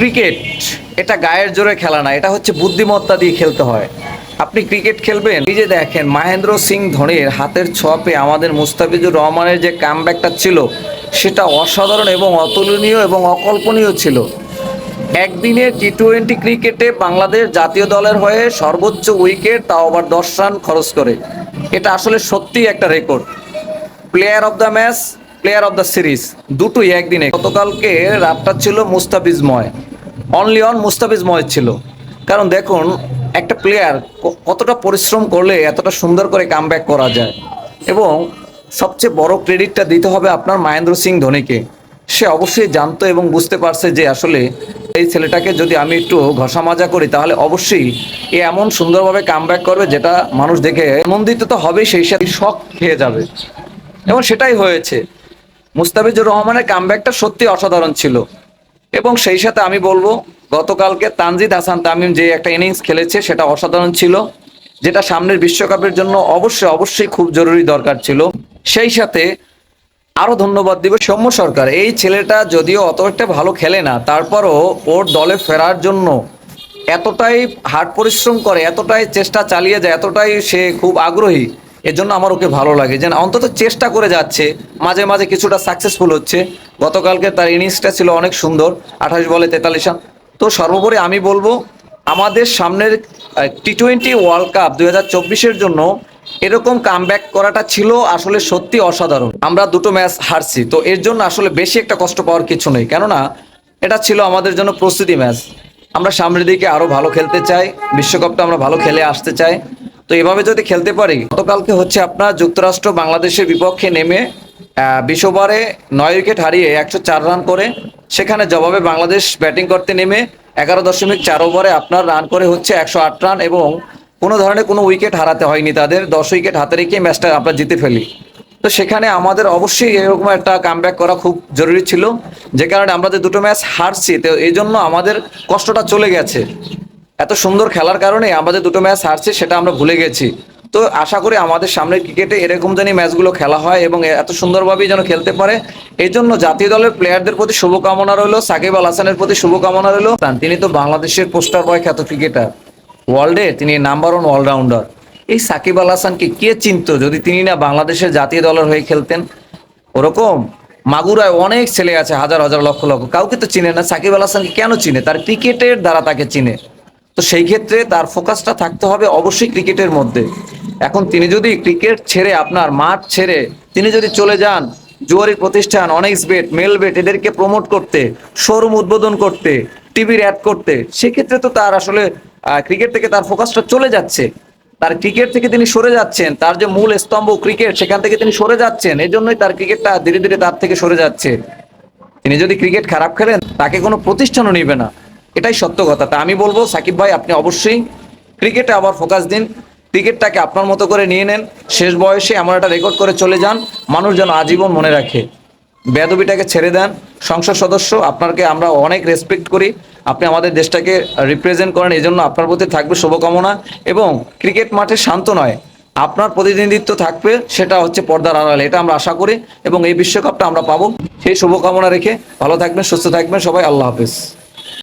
Cricket, এটা গায়ের জোরে খেলা না, এটা হচ্ছে বুদ্ধিমত্তা দিয়ে খেলতে হয়। আপনি ক্রিকেট খেলবেন? এই যে দেখেন, মহেন্দ্র সিং ধোনির হাতের ছপে আমাদের মুস্তাফিজুর রহমানের যে কামব্যাকটা ছিল, সেটা অসাধারণ এবং অতুলনীয় এবং অকল্পনীয় ছিল। একদিনের টি টোয়েন্টি ক্রিকেটে বাংলাদেশ জাতীয় দলের হয়ে সর্বোচ্চ উইকেট, তাও আবার দশ রান খরচ করে। এটা আসলে সত্যিই একটা record. Player of the match, player of the series, দুটোই একদিনে। গতকালকে রাতটা ছিল মুস্তাফিজময়। অনলি অন মুস্তাফিজ মুস্তাফিজময় ছিল। কারণ দেখুন, একটা প্লেয়ার কতটা পরিশ্রম করলে এতটা সুন্দর করে কামব্যাক করা যায়। এবং সবচেয়ে বড় ক্রেডিটটা দিতে হবে আপনার মহেন্দ্র সিং ধোনিকে। সে অবশ্যই জানতো এবং বুঝতে পারছে যে আসলে এই ছেলেটাকে যদি আমি একটু ঘষা মাজা করি, তাহলে অবশ্যই এ এমন সুন্দরভাবে কামব্যাক করবে যেটা মানুষ দেখে আনন্দিত তো হবেই, সেই সাথে শখ খেয়ে যাবে। এবং সেটাই হয়েছে। মুস্তাফিজুর রহমানের কামব্যাকটা সত্যি অসাধারণ ছিল। এবং সেই সাথে আমি বলব, গতকালকে তানজিদ হাসান তামিম যে একটা ইনিংস খেলেছে সেটা অসাধারণ ছিল, যেটা সামনের বিশ্বকাপের জন্য অবশ্যই অবশ্যই খুব জরুরি দরকার ছিল। সেই সাথে আরও ধন্যবাদ দিব সৌম্য সরকার। এই ছেলেটা যদিও অত একটা ভালো খেলে না, তারপরও ওর দলে ফেরার জন্য এতটাই হার্ড পরিশ্রম করে, এতটাই চেষ্টা চালিয়ে যায়, এতটাই সে খুব আগ্রহী এজন্য আমার ওকে ভালো লাগে। যে না, অন্তত চেষ্টা করে যাচ্ছে। মাঝে মাঝে কিছুটা সাকসেসফুল হচ্ছে। গতকালকে তার ইনিংসটা ছিল অনেক সুন্দর আঠাশ বলে তেতাল্লিশ রান। তো সর্বোপরি আমি বলব আমাদের সামনের টি টোয়েন্টি ওয়ার্ল্ড কাপ দুই হাজার চব্বিশের জন্য এরকম কামব্যাক করাটা ছিল আসলে সত্যি অসাধারণ। আমরা দুটো ম্যাচ হারছি। তো এর জন্য আসলে বেশি একটা কষ্ট পাওয়ার কিছু নেই। কেননা এটা ছিল আমাদের জন্য প্রস্তুতি ম্যাচ আমরা সামনের দিকে আরও ভালো খেলতে চাই। বিশ্বকাপটা আমরা ভালো খেলে আসতে চাই। তো এভাবে যদি খেলতে পারি, গতকালকে হচ্ছে আপনার যুক্তরাষ্ট্র বাংলাদেশের বিপক্ষে নেমে বিশ ওভারে নয় উইকেট হারিয়ে একশো চার রান করে, সেখানে জবাবে বাংলাদেশ ব্যাটিং করতে নেমে এগারো দশমিক চার ওভারে আপনার রান করে হচ্ছে একশো আট রান এবং কোনো ধরনের কোনো উইকেট হারাতে হয়নি তাদের। দশ উইকেট হাতে রেখে ম্যাচটা আমরা জিতে ফেলি। তো সেখানে আমাদের অবশ্যই এরকম একটা কামব্যাক করা খুব জরুরি ছিল, যে কারণে আমরা যে দুটো ম্যাচ হারছি, তো এই জন্য আমাদের কষ্টটা চলে গেছে। এত সুন্দর খেলার কারণে আমাদের দুটো ম্যাচ হারছে, সেটা আমরা ভুলে গেছি। তো আশা করি আমাদের সামনের ক্রিকেটে এরকম যেন ম্যাচগুলো খেলা হয় এবং এত সুন্দরভাবেই যেন খেলতে পারে। এই জন্য জাতীয় দলের প্লেয়ারদের প্রতি শুভকামনা রইল, সাকিব আল হাসানের প্রতি শুভকামনা রইল। তিনি তো বাংলাদেশের পোস্টার বয় খ্যাত ক্রিকেটার ওয়ার্ল্ডে তিনি নাম্বার ওয়ান অলরাউন্ডার এই সাকিব আল হাসানকে কে চিনত যদি তিনি না বাংলাদেশের জাতীয় দলের হয়ে খেলতেন? ওরকম মাগুরায় অনেক ছেলে আছে, হাজার হাজার, লক্ষ লক্ষ। কাউকে তো চিনে না, সাকিব আল হাসানকে কেন চিনে? তার ক্রিকেটের দ্বারা তাকে চিনে। তো সেই ক্ষেত্রে তার ফোকাসটা থাকতে হবে অবশ্যই ক্রিকেটের মধ্যে। এখন তিনি যদি ক্রিকেট ছেড়ে আপনার মাঠ ছেড়ে তিনি যদি চলে যান জুয়ারি প্রতিষ্ঠান, one x bet, Mel bet, এদেরকে প্রমোট করতে শোরুম উদ্বোধন করতে, টিভির অ্যাড করতে, সেক্ষেত্রে তো তার আসলে ক্রিকেট থেকে তার ফোকাসটা চলে যাচ্ছে। তার ক্রিকেট থেকে তিনি সরে যাচ্ছেন, তার যে মূল স্তম্ভ ক্রিকেট, সেখান থেকে তিনি সরে যাচ্ছেন এই জন্যই তার ক্রিকেটটা ধীরে ধীরে তার থেকে সরে যাচ্ছে। তিনি যদি ক্রিকেট খারাপ খেলেন, তাকে কোনো প্রতিষ্ঠানও নিবে না। এটাই সত্য কথা। তা আমি বলব, সাকিব ভাই, আপনি অবশ্যই ক্রিকেটে আবার ফোকাস দিন। ক্রিকেটটাকে আপনার মতো করে নিয়ে নেন। শেষ বয়সে এমন একটা রেকর্ড করে চলে যান। মানুষ যেন আজীবন মনে রাখে। বেদবিটাকে ছেড়ে দেন। সংসদ সদস্য, আপনাকে আমরা অনেক রেসপেক্ট করি। আপনি আমাদের দেশটাকে রিপ্রেজেন্ট করেন এই জন্য আপনার প্রতি থাকবে শুভকামনা। এবং ক্রিকেট মাঠে শান্ত নয়। আপনার প্রতিনিধিত্ব থাকবে, সেটা হচ্ছে পর্দার আড়ালে। এটা আমরা আশা করি। এবং এই বিশ্বকাপটা আমরা পাবো। সেই শুভকামনা রেখে ভালো থাকবেন, সুস্থ থাকবেন। সবাই আল্লাহ হাফেজ।